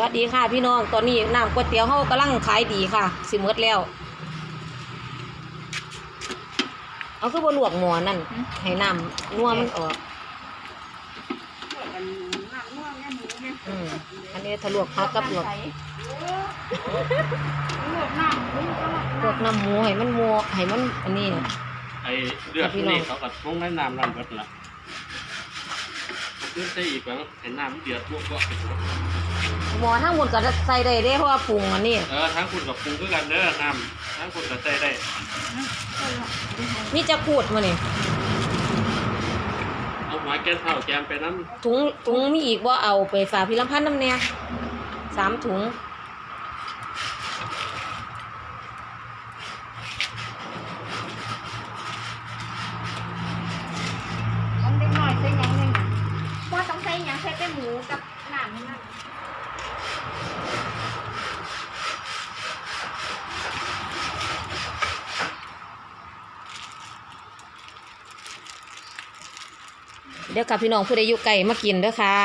วัสดีค่ะพี่น้อง ตอนนี้น้ำก๋วยเตี๋ยวเขากำลังขายดีค่ะ สิหมดแล้ว เอาคือบ่ลวกหมอนั่น ให้น้ำนัวมันออก อืมอันนี้ถ้าลวกพักกับลวกลวกน้ำหมูให้มันมัวให้มันอันนี้ ไอ้เลือดนี่เขาก็ลงในน้ำนั่นเบิดละเลือดใส่อีกแล้วเห็นน้ำเดือดพวกก็ หมอทั้งหมดก็ใส่ได้เด้เพราะว่าปรุงอันนี้เออทั้งคุณกับปรุงด้วยกันเด้อน้ำทั้งคุณกับใส่ได้มีจะขูดมานี่เอาหัวแกนเท่าแกมไปน้ถุงถุงมีอีกว่าเอาไปฝากพี่ลำพันธ์น้ำเนี่ยสามถุง มันเล็กน้อยใส่หยังหนึ่งว่าต้องใส่หยังใส่แต่หมูกับหนังนั่น เดี๋ยวกับพี่น้องผู้ใดอยู่ไก่มากินเด้อค่ะ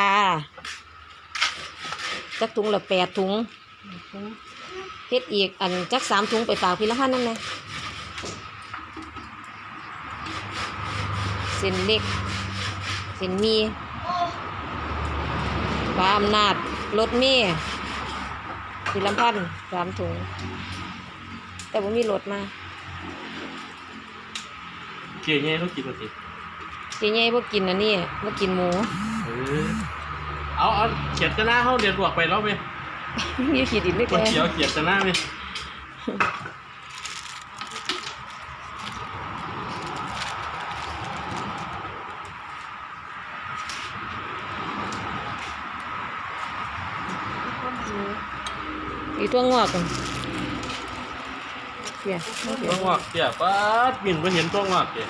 จักถุงละแปดถุงเฮ็ดอีกอันจักสามถุงไปฝากพี่ละพันนั่นเลยเส้นเล็กเส้นมีปลาอำนาจรถเมย์พี่ลำพันธ์สามถุง แต่ว่ามีรถมาเกี่ยวเงี้ยต้องกินมา สิเจ๊ใหญ่บ่กินอันนี้บ่กินหมูเออเอาเอาเขียดจะหน้าเขาเดือดบวกไปแล้วไหมมีขีดดินด้วยกแกดเขียวเขียดจะหน้าไหมอีตัวงอกกันเปียตัวงอกเกี่ยป้าดมินไปเห็นตัวงอกเกี่ย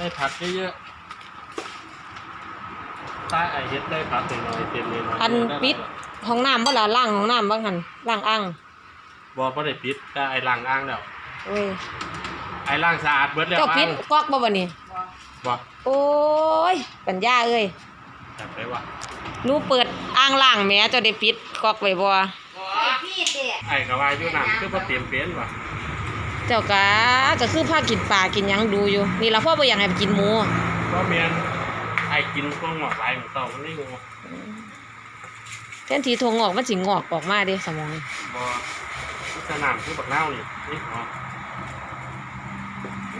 ได้ผักเยอะๆใต้ไอเฮ็ดได้ผักหน่อยๆเต็มเลยหน่อยอันปิดห้องน้ำบ่ล่ะล่างห้องน้ำบ้างหันล่างอ่างบอกว่าได้ปิดแต่ไอ้ล้างอ่างแล้วโอ้ยไอ้ล้างสะอาดเบิดแล้วเจ้าปิอ่าดงกอกบ่บ่นี่บอกโอ้ยปัญญาเอ้ยจับไปว่าหนูเปิดอ่างล่างแหม่เจ้าได้ปิดกอกไว้บ่พี่เด็กไอ้กะว่าอยู่นั่นคือบ่เตรียมเป็นว่ะ เจ้ากะก็คือพากินปลากินหยังดูอยู่ นี่ล่ะพ่อบ่อยากให้ไปกินหมูเพราะเมียนไอ้กินพวกหงอกหลายของเต่ามันนี่งูแทนที่ทงงอกมันสิงอกออกมาเด้สมองบ่สนามคือบักเน่านี่นี่อ๋อ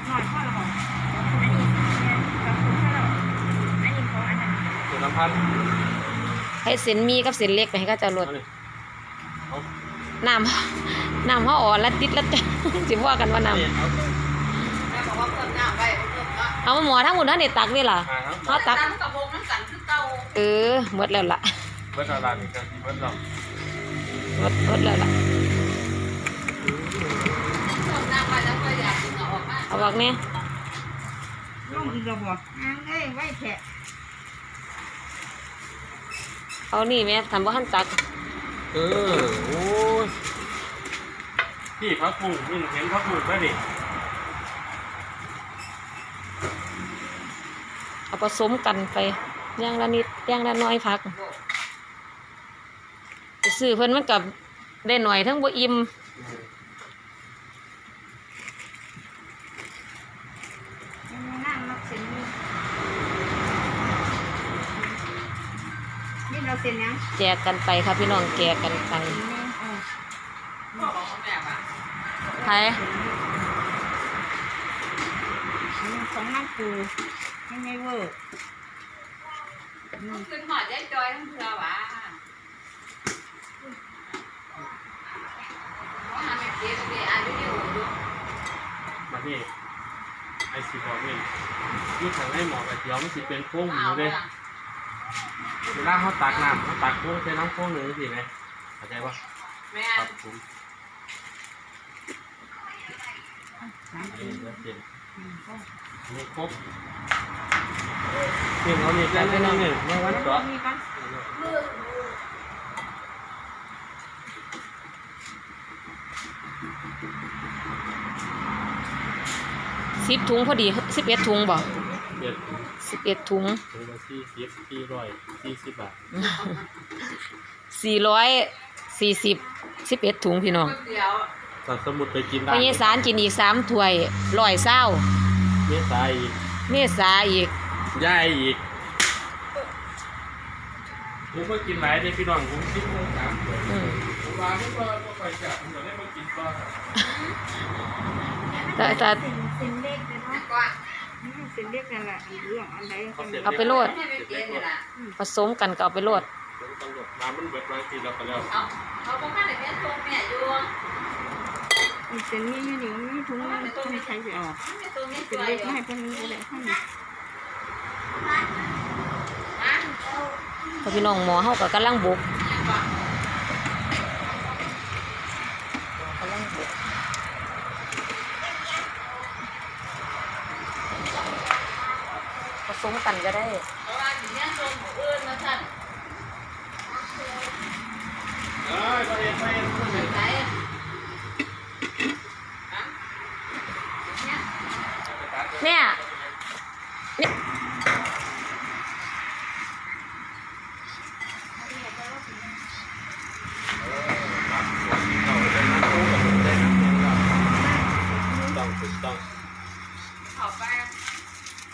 หน่อยพ่อละบอกอันนี้เนี่ยกับคุณพ่อละอันนี้ของอันนั้นคือน้ำพันให้เส้นหมีกับเส้นเล็กไปให้เขาเจ้ารถเอานี่เอา น้ำน้ำเขาอ่อนแล้วติดแล้วจะสิว่ากันว่าน้เนี่ยเอาำเอาหมอทั้งหมดนั่นเด็ตักนี่ล่ะอ่าครับเขาตักเออหมดแล้วล่ะเบิดเอาลานนี่ก็สิเบิดเราหมดหมดแล้วล่ะเอาบอกเนี่ยต้องอีกระบอกอ่างเอ้ยไว้แผะเอานี่แม่ทำบ่ทันตัก เออ โอ้ยพี่พักบุ้งนี่เห็นพักบุ้งไหมนี่เอาผสมกันไปอย่างละนิดอย่างละน้อยพักไปซื้อเพิ่นมันกับได้หน่อยทั้งบ่อิ่ม จกกันไปครับพี่น้องแจกกันไปนี่เออใครอันนี้ของนั่งปูยังไงเวอร์ขึ้นหอดยายจอยทั้งเพื่อหวะเพราะมันเป็นเด็กเด็กอายุเดียวดูมานี่ไอ้สิบอกนี่อยี่ทางให้หมอกระเจียวมันสิเป็นโค้งหมูเลย เวลาเขาตักน้ำเขาตักโค้งใช้น้ำโค้งหนึ่งสิไหมเข้าใจปะแม่ครับผมอันนี้เดี๋ยวเปลี่ยนอันนี้ครบเปลี่ยนเอานี่ได้ไม่น้อยหนึ่งเมื่อวันก่อนมีปะสิบถุงพอดีสิบเอ็ดถุงบ่ เอ็ดสิบเอ็ดถุงถุงละสี่สิบสี่ร้อยสี่สิบบาทสี่ร้อยสี่สิบสิบเอ็ดถุงพี่น้องก๋วยเตี๋ยวสัตว์สมุดไปกินพได้ญสารกินอีกสามถ้วยร้อยเศร้าเมษาอีกเมษาอีกย่ายอีกผมก็กินหลายเลยพี่น้องผมกินเมื่อสามถ้วยอืมผมว่าผมก็ก็ไปจับผมจะได้มากินต่อแต่แต่ เส้นเส้นเล็กเลยเนาะก่อนอืมเส้นเล็กนั่นแหละอันเรื่องอันใดเขาเสร็จเอาไปโลดให้ไปเกณฑ์นี่ล่ะผสมกันก็เอาไปโลดผมต้องหลบมามันเบิดบางทีเราก็แล้วเอาเขาบอกว่าในเมียทรงแม่อยู่มีเส้นนี้อยู่นี่มันมีถุงนึงไม่ใช่จะออกแม่ทรงแม่เส้ตันวเล็อกยู่ให้เพิ่นก็ได้ให้นี่มาพอพี่น้องหมอเฮาก็กำลังบุกเนี่ยก่อนกำลังบุกผสมกันก็ได้ เพราะว่าสิเมียทรงของอื่นมาสั่น เอ้ยไปเองไปเองไปเอง ไห นฮะเนี่ยแม่เนี่ยต้องถูกต้องเอาไป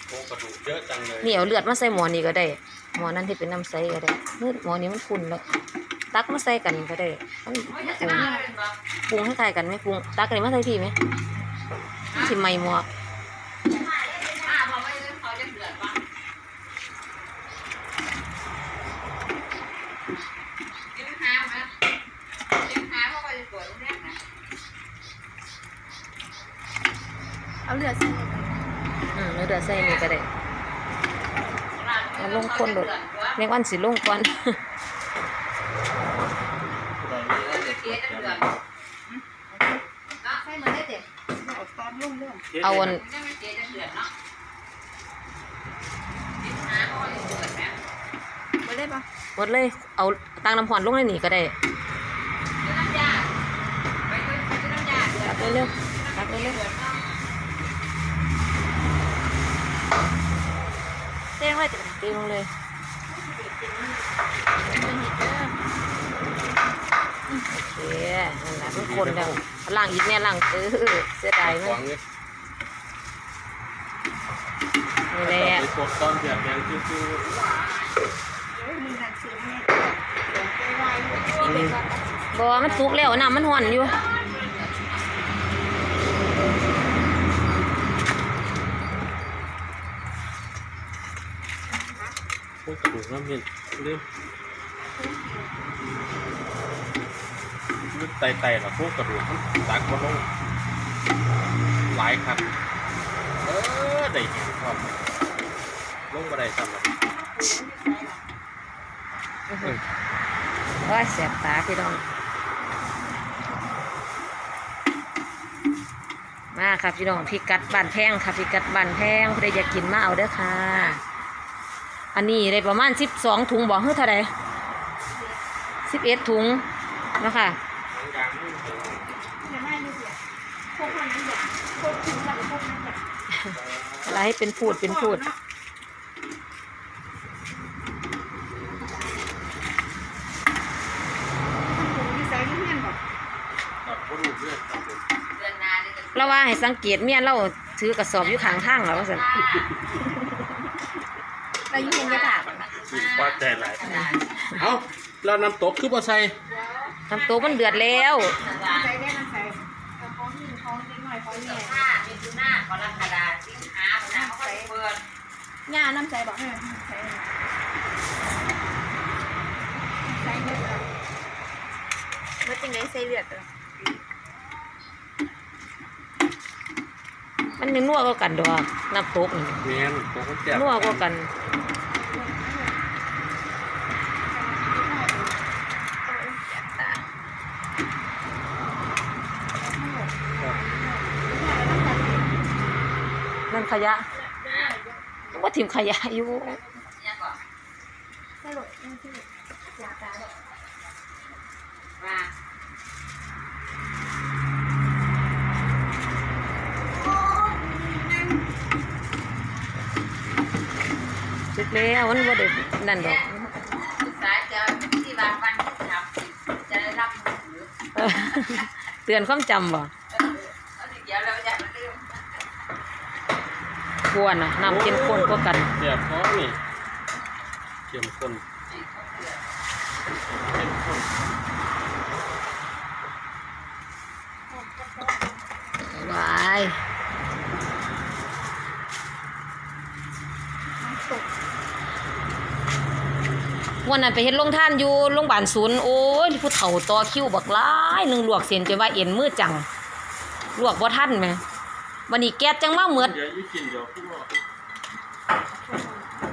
โครงกระดูกเยอะจังเลยนี่เอาเลือดมาใส่หมอนี่ก็ได้ หมอนั่นที่เป็นน้ำใสก็ได้เลือดหมอนี้มันขุ่นแล้วตักมาใส่กันก็ได้มันโอ้ยปจะรุงมาเป็นบ่ปรุงให้ใครกันไหมปรุงตักอะไรมาใส่พี่ไหมสิไม่หมออ่าพอไปเล่นเขาจะเดือดป่ะกินข้าวไหมกินข้าวเพราะว่าจะปวดตรงนี้นะเอาเลือดเส้น อืมแล้วเดือดใส่นี่ก็ได้เอาลงคนโดดเรียกวันสิลงก่อนใส่มาได้เด็ดเอาอันมาได้ปะหมดเลย เอาตังน้ำหอนลงในนี่ก็ได้ตักเร็วๆตักเร็วๆ เต้งไว้ติเต้งลงเลยโอเคนั่นแหละทุกคนแล้วล่างอีกแน่ล่างเออเสียดายขมั้วายงเลยนี่แหละไปกดตอนเดือดแดงคือเดี๋ยวมีหนังสือแม่ลงไปไว้นี่เป็นก่อนบอมันสุกแล้วน้ำมันห่อนอยู่ พวกกระดูกน้ำเย็นเรื่องลึกไตๆหรอพวกกระดูกมันตักมาลงหลายครับ เออได้เห็นความลงมาได้ซ้ำเลยโอ้ยเสียบตาพี่น้อง มาค่ะพี่น้องพิกัดบานแพงค่ะพิกัดบานแพงใครอยากกินมาเอาเด้อค่ะ อันนี้ได้ประมาณสิบสองถุงบอกเฮ้ยเท่าไรสิบเอ็ดถุงเนาะคะกลางๆนี่เดี๋ยวไม่ดูเดี๋ยวพวกมันนั่นแหละพวกกินกับพวกนั้นแหละอะไรให้เป็นพูดเป็นพูดมีสายเงี้ยนบอกตัดกระดูกเลือดตัดเลยเราว่าให้สังเกตเมียเราถือกระสอบอยู่ข้างทางแล้วว่าสั นเราอยู่เห็นกระดาษสิว่าใจหลายเอ้าแล้วน้ำตกคือบ่ใส่น้ำโตมันเดือดแล้วใส่ได้น้ำใส่แต่ของนี่ของเล็กหน่อยของนี่ย่าน้ำใส่บอกให้ใส่ใส่เลือดเมื่อจังไดใส่เลือดมันยังนัวกว่ากันดอกน้ำตกนี่แม่นตกมันแซ่บนัวกว่ากัน นั่นขยะว่าถิ่มขยะอยู่สลดนี่คืออยากตาว่าแล้วมันบ่ได้นั่นดอกศึกษาจะที่วันวันที่สามสิบจะได้รับมือถือเออเตือนความจำบ่ เออเอาสิเดี๋ยวเราจะลืม ควรน่ะน้ำเข้มข้นกว่ากันเสียบท้อนี่เข้มข้นเข้มข้นวายวันนั้นไปเฮ็ดโรงท่านอยู่โรงพยาบาลศูนย์โอ้ยผู้เฒ่าต่อคิวบักหลายหนึงลวกเส้นจนว่าเอ็นมือจังลวกบ่ทันแหม วันนี้แก๊สจังมาเหมือดเดี๋ยวยี่กินเดี๋ยวพูดว่า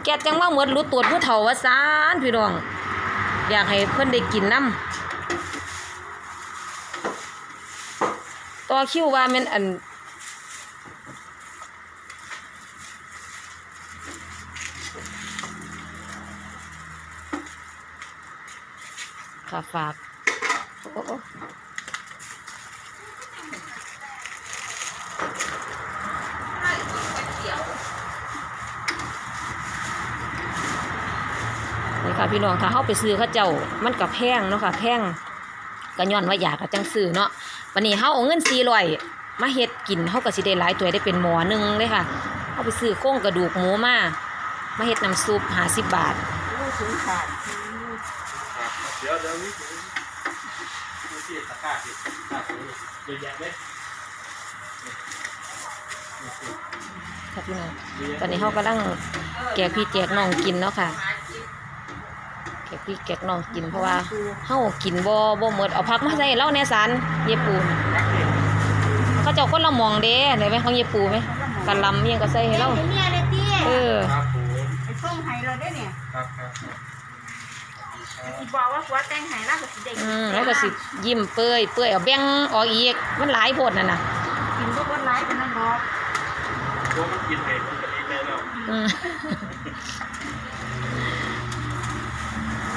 แก๊สจังมาเหมือดรู้ตัวผู้เฒ่าว่าซานพี่น้อง อยากให้เพิ่นได้กินน้ำต่อคิวว่าแม่นอันค่ะฝากโอ้โอ้ ถ้ากินก๋วยเตี๋ยวนี่ค่ะพี่น้องถ้าเฮาไปซื้อเขาเจ้ามันก็แพงเนาะค่ะแพงก็ย้อนว่าอยากก็จังซื้อเนาะวันนี้เฮาเอาเงิน400มาเฮ็ดกินเฮาก็สิได้หลายถ้วได้เป็นหมอหนึงเลยค่ะเฮาไปซื้อโครงกระดูกหมูมามาเฮ็ดน้ำซุป50บาทลูกสูงขาดเดี๋ยวเดี๋ยวนี้ดูที่ตะกร้าสิตะกร้าเยอะแยะเลย ค่ะพี่น้องตอนนี้เฮากำลังแจกพี่แจกน้องกินเนาะค่ะมากินแจกพี่แจกน้องกินเพราะว่าเฮากินบ่บ่หมดเอาผักมาใส่เหล้าแหน่สันเยปูนรักนี่เขาเจ้าคนละหมองเด้ได้ไหมของเยปูไหมกะหลำอิหยังก็ใส่ให้เราเมียเลยเตี้ยเออครับผมไปส่งให้เราได้เนี่ยครับครับสิบอกว่าผัวแต่งให้แล้วก็สิได้อืมแล้วก็สิยิ้มเปื่อยเปื่อยเอาแบ่งออกอีกมันหลายโพดนั่นน่ะ กินบ่บ่หลายปานนั้นดอกพวกมันกินเห็ดมันก็ดีเลยแล้วอืม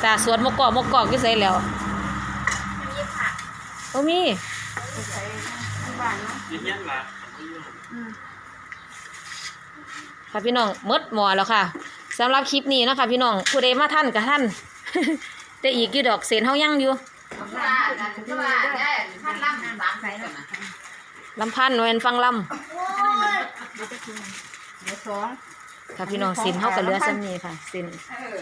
ตาสวนมะกอกมะกอกอยู่ไสแล้วมันมีผักบ่มีไปใส่ที่บ้านเนาะยิ้มแย้มละอืมค่ะพี่น้องหมดหมอแล้วค่ะสำหรับคลิปนี้เนาะคะพี่น้องผู้ใดมาท่านกับท่าน แต่อีกอยู่ดอกเศษเฮายังอยู่ ว่านั่นก็ว่าได้ท่านล่ำสามใส่กันนะ ลำพันธ์แม่นฟังลโอ้ยเดี๋ยวจะกินเดี๋ยวสองำค่ะพี่น้องเส้นเฮาก็เหลือซ้ำนี้ค่ะเส้นเออ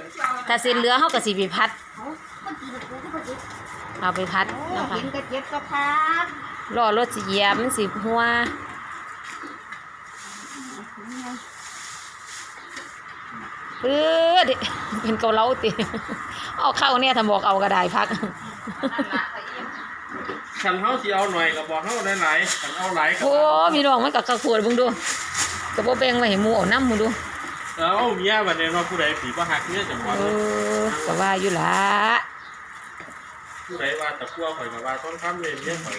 ถ้าเส้นเหลือเฮาก็สิไปพัด เอาก็กินกูก็กินเอาไปพัดโอ้นะคะกินกระเจี๊ยบก็พักรอรถสิเหยียบมันสิหัวปื๊ดเป็นเกาเหลาติ เอาเข้าเนี่ยถ้าบอกเอาก็ได้พัก นั่นละไปเยี่ยม ขันเท้าสีเอาหน่อยกับบอกเท้าหลายๆขันเอาหลายกับโอ้พี่น้องมันก็กระขวดเบิ่งดูก็บ่แบ่งไว้ให้หมู่เอานำมึงดูเอาเมียวันนี้เราผู้ใดผีบ่หักเนี่ยจังหวะเออก็ว่าอยู่ล่ะผู้ใดว่าตะกั่วข่อยกับว่าต้นข้ามเลยเนี่ยข่อย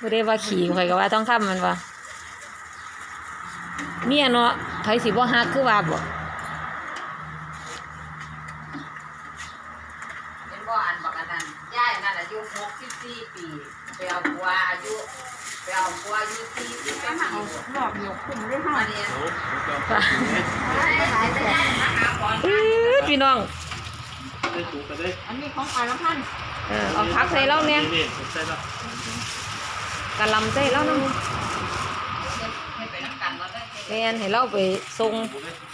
บ่ได้ว่าขี่ข่อยก็ว่าต้องคำมันว่าเมียเนาะไผสิบ่ฮักคือว่าบ่ เป็นบ่อันบอกอันนั้นย่ายนั่นอายุหก สี่ปีไปเอาบัวอายุไปเอาบัวอายุสี่สิบแล้วมาปีเอาหลอกหยกขึ้นได้ห้อมเรียนเอาเอาเอาเอาหลายหลายแต่ย่ายมาหาบอลอื้อพี่น้องอันนี้ของอาละพันธ์เออเอาผักใส่แล้วเนี่ยกะลำใส่แล้วนำให้ไปน้ำกันมาได้แมนให้เราไปส่ง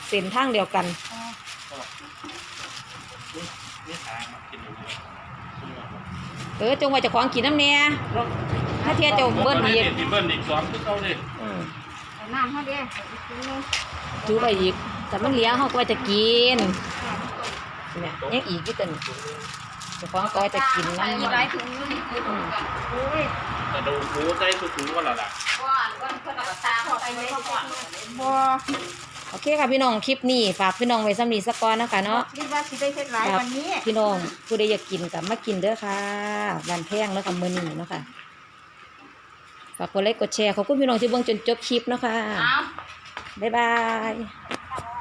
เส้นทางเดียวกันหามากินอยู่เนี่ย เออจงไว้เจ้าของกินน้ำแหน่ถ้าเทียเจ้าเบิ้ลอีกเบิ้ลอีกสองคือเขาเลยอืมเอาน้ำเขาเด้อีกทีนึงจูไปอีกแต่มันเหลี้ยงเฮาก็ว่าจะกินเนี่ยยังอีกอยู่ตัวนี้เจ้าของก็ว่าจะกินน้ำมีมันหลายถุงนี่คือถุงกันโอ้ยแต่ดูหูใจสุดๆว่าละล่ะก้อนก้อนเพื่อนเอาตามไปเลยก่อนบ่ โอเคค่ะพี่น้องคลิปนี้ฝากพี่น้องไว้สำนีสักก่อนนะคะเนาะคิดว่าสิได้เฮ็ดหลายวันนี้พี่น้องผู้ใดอยากกินกับมากินเด้อค่ะบ้านแพงเนาะค่ะมื้อนี้เนาะค่ะฝากกดไลค์กดแชร์ขอบคุณพี่น้องที่เบิ่งจนจบคลิปเนาะค่ะเอาบ๊ายบายเ